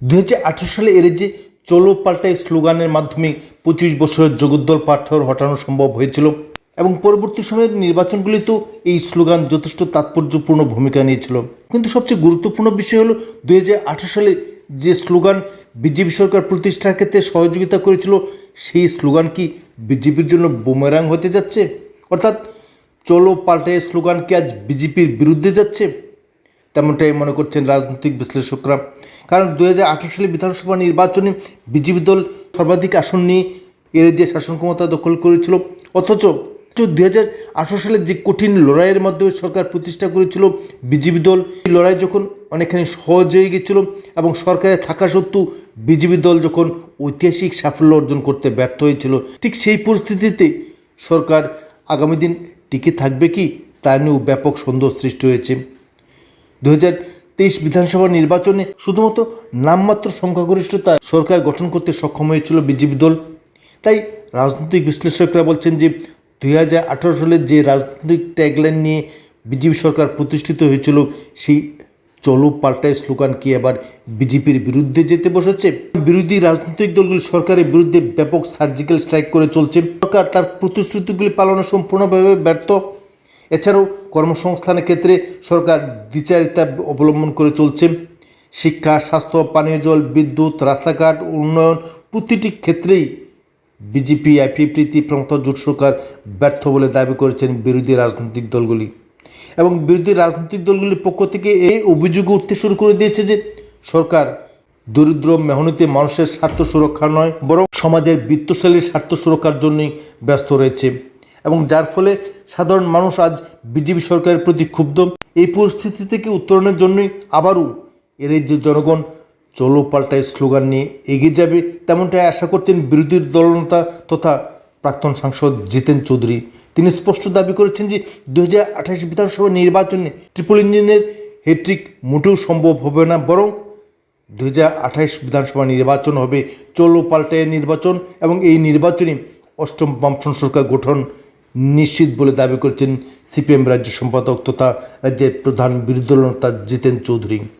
দুই হাজার আঠেরো সালে এর যে চলো পাল্টাই স্লোগানের মাধ্যমে পঁচিশ বছরের জগদ্দল পাথর হটানো সম্ভব হয়েছিল এবং পরবর্তী সময়ের নির্বাচনগুলিতেও এই স্লোগান যথেষ্ট তাৎপর্যপূর্ণ ভূমিকা নিয়েছিল। কিন্তু সবচেয়ে গুরুত্বপূর্ণ বিষয় হলো দুই হাজার আঠেরো সালে যে স্লোগান বিজেপি সরকার প্রতিষ্ঠার ক্ষেত্রে সহযোগিতা করেছিল, সেই স্লোগান কি বিজেপির জন্য বুমেরাং হতে যাচ্ছে? অর্থাৎ চলো পাল্টাই স্লোগান কি আজ বিজেপির বিরুদ্ধে যাচ্ছে? তেমনটাই মনে করছেন রাজনৈতিক বিশ্লেষকরা। কারণ দুই হাজার আঠেরো সালে বিধানসভা নির্বাচনে বিজেপি দল সর্বাধিক আসন নিয়ে এর যে শাসন ক্ষমতা দখল করেছিল। অথচ দু হাজার সালে যে কঠিন লড়াইয়ের মাধ্যমে সরকার প্রতিষ্ঠা করেছিল বিজেপি দল এই লড়াই যখন অনেকখানি সহজ হয়ে গেছিল এবং সরকারে থাকা সত্ত্বেও বিজেপি দল যখন ঐতিহাসিক সাফল্য অর্জন করতে ব্যর্থ হয়েছিল, ঠিক সেই পরিস্থিতিতে সরকার আগামী দিন টিকে থাকবে কি? তা নিয়েও ব্যাপক সন্দেহ সৃষ্টি হয়েছে। দু তেইশ বিধানসভা নির্বাচনে শুধুমাত্র নামমাত্র সংখ্যাগরিষ্ঠতা সরকার গঠন করতে সক্ষম হয়েছিল বিজেপি দল। তাই রাজনৈতিক বিশ্লেষকরা বলছেন যে দুই হাজার আঠারো সালে যে রাজনৈতিক ট্যাগলাইন নিয়ে বিজেপি সরকার প্রতিষ্ঠিত হয়েছিল, সেই চলো পাল্টায় স্লোগান কি এবার বিজেপির বিরুদ্ধে যেতে বসেছে? বিরোধী রাজনৈতিক দলগুলি সরকারের বিরুদ্ধে ব্যাপক সার্জিক্যাল স্ট্রাইক করে চলছে। সরকার তার প্রতিশ্রুতিগুলি পালনে সম্পূর্ণভাবে ব্যর্থ। এছাড়াও কর্মসংস্থানের ক্ষেত্রে সরকার দ্বিচারিতা অবলম্বন করে চলছে। শিক্ষা, স্বাস্থ্য, পানীয় জল, বিদ্যুৎ, রাস্তাঘাট, উন্নয়ন প্রতিটি ক্ষেত্রেই বিজেপি আইপিএফটি প্রমুখ জোট সরকার ব্যর্থ বলে দাবি করেছেন বিরোধী রাজনৈতিক দলগুলি। এবং বিরোধী রাজনৈতিক দলগুলির পক্ষ থেকে এই অভিযোগ উঠতে শুরু করে দিয়েছে যে সরকার দরিদ্র, মেহনতি মানুষের স্বার্থ সুরক্ষা নয়, বরং সমাজের বিত্তশালীর স্বার্থ সুরক্ষার জন্যই ব্যস্ত রয়েছে। এবং যার ফলে সাধারণ মানুষ আজ বিজেপি সরকারের প্রতি ক্ষুব্ধ। এই পরিস্থিতি থেকে উত্তরণের জন্যই আবারও এই যে জনগণ চলো পাল্টায় স্লোগান নিয়ে এগিয়ে যাবে, তেমনটাই আশা করছেন বিরোধী দলনেতা তথা প্রাক্তন সাংসদ জিতেন চৌধুরী। তিনি স্পষ্ট দাবি করেছেন যে দু হাজার আঠাশ বিধানসভা নির্বাচনে ট্রিপল ইঞ্জিনের হেট্রিক মোটেও সম্ভব হবে না, বরং দু বিধানসভা নির্বাচন হবে চলো পাল্টায় নির্বাচন এবং এই নির্বাচনে অষ্টম বামফ্রন্ট সরকার গঠন নিশ্চিত বলে দাবি করেছেন সিপিএম রাজ্য সম্পাদক তথা রাজ্যের প্রধান বিরোধী দলনেতা জিতেন চৌধুরী।